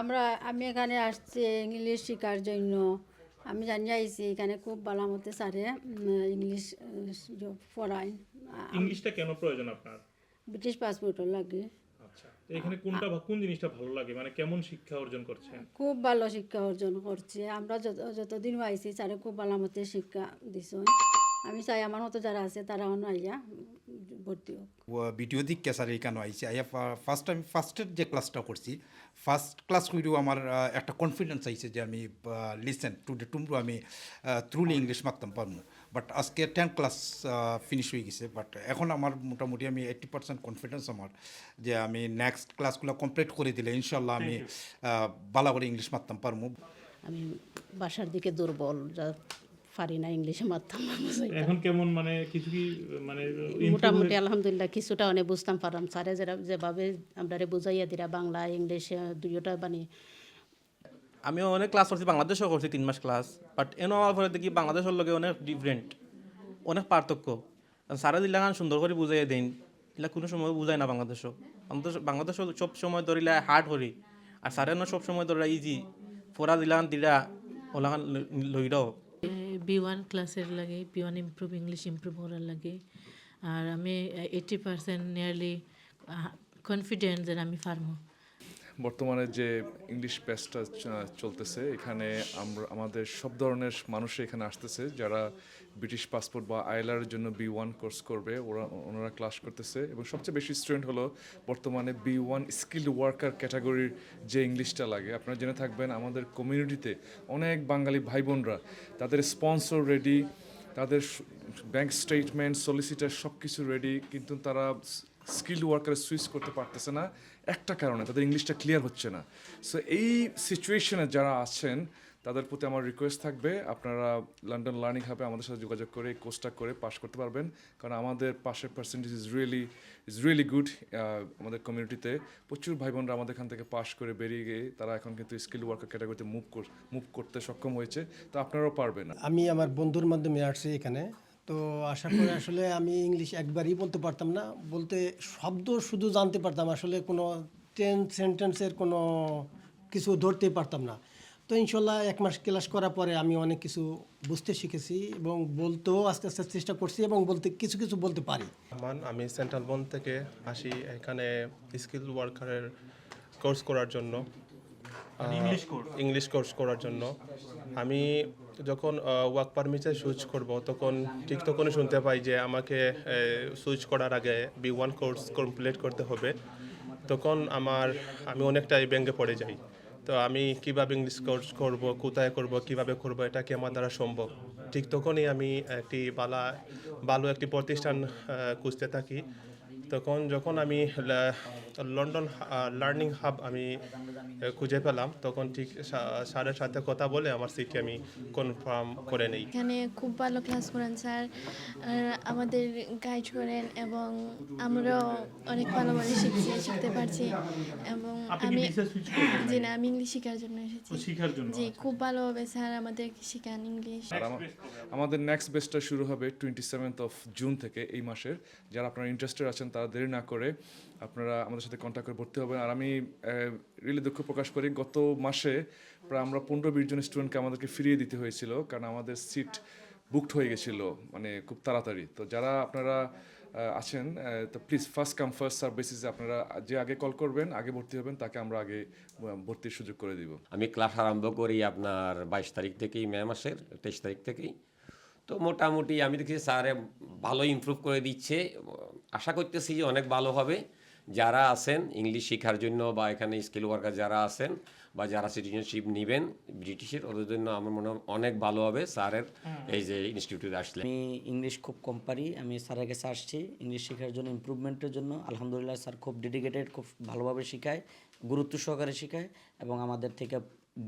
আমরা আমি এখানে আসছি ইংলিশ শেখার জন্য। আমি জানি আইছি এখানে খুব ভালো মতো স্যারে ইংলিশ পড়ায়। ইংলিশটা কেন প্রয়োজন আপনার? ব্রিটিশ পাসপোর্টও লাগে। আচ্ছা এখানে কোনটা কোন জিনিসটা ভালো লাগে? মানে কেমন শিক্ষা অর্জন করছেন? খুব ভালো শিক্ষা অর্জন করছে। আমরা যত যতদিন আইছি স্যারে খুব ভালো মতো শিক্ষা দিছ আমি চাই আমার মতো যারা আছে তারা অন্য আইয়া ভর্তি হোক। ভিডিও দিক স্যার এখানে আইসি আইয়া ফার্স্ট আমি ফার্স্টের যে ক্লাসটা করছি ফার্স্ট ক্লাস করেও আমার একটা কনফিডেন্স আইছে যে আমি লিসেন টু ডে টুমরু আমি থ্রুলি ইংলিশ মারতাম পারব বাট আজকে টেন ক্লাস ফিনিশ হয়ে গেছে। বাট এখন আমার মোটামুটি আমি এইট্টি পার্সেন্ট কনফিডেন্স আমার যে আমি নেক্সট ক্লাসগুলো কমপ্লিট করে দিলে ইনশাল্লাহ আমি ভালো করে ইংলিশ মারতাম পারব। আমি বাসার দিকে দুর্বল যা পারি না ইংলিশে মারতাম এখন কেমন মানে কিছু কি মানে মোটামুটি আলহামদুলিল্লাহ কিছুটা অনেক বুঝতাম পারলাম। স্যারে যেটা যেভাবে আমরা বুঝাইয়া দিরা বাংলা ইংলিশে দুইটা মানে আমিও অনেক ক্লাস করছি বাংলাদেশেও করছি তিন মাস ক্লাস বাট এনে আমার পরে দেখি বাংলাদেশের লগে অনেক ডিফারেন্ট অনেক পার্থক্য। সারা দিলা গান সুন্দর করে বুঝাইয়া দেন। এগুলা কোনো সময় বুঝায় না বাংলাদেশও। বাংলাদেশ বাংলাদেশও সব সময় ধরিলা হার্ড করি। আর সারে না সব সময় ধরা ইজি ফোরা দিলাগান দিলা ওলাগান লইরাও। বি ওয়ান ক্লাসের লাগে B one improve English improve করার লাগে। আর আমি এইটি পার্সেন্ট নিয়ারলি কনফিডেন্ট যে আমি পারব। বর্তমানে যে ইংলিশ ব্যাচটা চলতেছে, এখানে আমরা, আমাদের সব ধরনের মানুষ এখানে আসতেছে, যারা ব্রিটিশ পাসপোর্ট বা আইলার জন্য বি ওয়ান কোর্স করবে, ওরা, ওনারা ক্লাস করতেছে, এবং সবচেয়ে বেশি স্টুডেন্ট হলো বর্তমানে বি ওয়ান স্কিল্ড ওয়ার্কার ক্যাটাগরির যে ইংলিশটা লাগে। আপনারা জেনে থাকবেন, আমাদের কমিউনিটিতে অনেক বাঙালি ভাই বোনরা তাদের স্পন্সর রেডি তাদের ব্যাংক স্টেটমেন্ট সলিসিটার সব কিছু রেডি কিন্তু তারা স্কিল্ড ওয়ার্কারে সুইচ করতে পারতেছে না। একটা কারণে, তাদের ইংলিশটা ক্লিয়ার হচ্ছে না। সো এই সিচুয়েশনে যারা আছেন, তাদের প্রতি আমার রিকোয়েস্ট থাকবে, আপনারা লন্ডন লার্নিং হাবে আমাদের সাথে যোগাযোগ করে কোর্সটা করে পাশ করতে পারবেন। কারণ আমাদের পাশের percentage is really is really good আমাদের কমিউনিটিতে প্রচুর ভাই বোনরা আমাদের এখান থেকে পাশ করে বেরিয়ে গিয়ে, তারা এখন কিন্তু স্কিল ওয়ার্কার ক্যাটাগরিতে মুভ মুভ করতে সক্ষম হয়েছে। তো আপনারাও পারবেন। আমি আমার বন্ধুর মাধ্যমে আসছি এখানে। তো আশা করি আসলে আমি ইংলিশ একবারই বলতে পারতাম না। বলতে শব্দ শুধু জানতে পারতাম আসলে কোনো টেন সেন্টেন্সের কোনো কিছু ধরতে পারতাম না। তো ইনশাল্লাহ এক মাস ক্লাস করার পরে আমি অনেক কিছু বুঝতে শিখেছি এবং বলতেও আস্তে আস্তে চেষ্টা করছি এবং বলতে কিছু কিছু বলতে পারি। রহমান আমি সেন্ট্রাল বন থেকে আসি এখানে স্কিল ওয়ার্কারের কোর্স করার জন্য। ইংলিশ ইংলিশ কোর্স করার জন্য। আমি যখন ওয়ার্ক পারমিটে সুইচ করব, তখন ঠিক তখনই শুনতে পাই যে আমাকে সুইচ করার আগে বি ওয়ান কোর্স কমপ্লিট করতে হবে। তখন আমার, আমি অনেকটাই ব্যঙ্গে পড়ে যাই। তো আমি কীভাবে ইংলিশ কোর্স করব, কোথায় করব, কীভাবে করব, এটা কি আমার দ্বারা সম্ভব? ঠিক তখনই আমি একটি বালা, ভালো একটি প্রতিষ্ঠান খুঁজতে থাকি। তখন যখন আমি লন্ডন লার্নিং হাব আমি খুঁজে পেলাম তখন ঠিক স্যারের সাথে কথা বলে আমার সিটটি আমি কনফার্ম করে নেই। এখানে খুব ভালো ক্লাস করেন স্যার আমাদের গাইড করেন এবং আমরাও অনেক ভালোভাবে শিখছি শিখতে পারছি এবং আমি জি না আমি ইংলিশ শেখার জন্য এসেছি। ও শিখার জন্য জি খুব ভালোভাবে স্যার আমাদের শেখান ইংলিশ। আমাদের নেক্সট বেস্টটা শুরু হবে টোয়েন্টি সেভেন্থ অফ জুন থেকে এই মাসের। যারা আপনারা ইন্টারেস্টেড আছেন তারা দেরি না করে আপনারা আমাদের সাথে কন্ট্যাক্ট করে ভর্তি হবেন। আর আমি রিয়েলি দুঃখ প্রকাশ করি, গত মাসে প্রায় আমরা পনেরো বিশ জন স্টুডেন্টকে আমাদেরকে ফিরিয়ে দিতে হয়েছিল, কারণ আমাদের সিট বুকড হয়ে গেছিল মানে খুব তাড়াতাড়ি। তো যারা আপনারা আছেন তো please first come first serve বেসিসে আপনারা যে আগে কল করবেন, আগে ভর্তি হবেন, তাকে আমরা আগে ভর্তির সুযোগ করে দিব। আমি ক্লাস আরম্ভ করি আপনার বাইশ তারিখ থেকেই, মে মাসের তেইশ তারিখ থেকেই। তো মোটামুটি আমি দেখছি স্যারে ভালো ইমপ্রুভ করে দিচ্ছে। আশা করতেছি যে অনেক ভালো হবে। যারা আছেন ইংলিশ শেখার জন্য বা এখানে স্কিল ওয়ার্কার যারা আছেন বা যারা সিটিজেনশিপ নেবেন ব্রিটিশের ওদের জন্য আমার মনে হয় অনেক ভালো হবে স্যারের এই যে ইনস্টিটিউটে আসলে। আমি ইংলিশ খুব কম পারি আমি স্যারের কাছে আসছি। ইংলিশ শেখার জন্য ইম্প্রুভমেন্টের জন্য আলহামদুলিল্লাহ স্যার খুব ডেডিকেটেড খুব ভালোভাবে শেখায় গুরুত্ব সহকারে শেখায় এবং আমাদের থেকে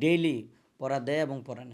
ডেইলি পড়া দেয় এবং পড়া নেয়।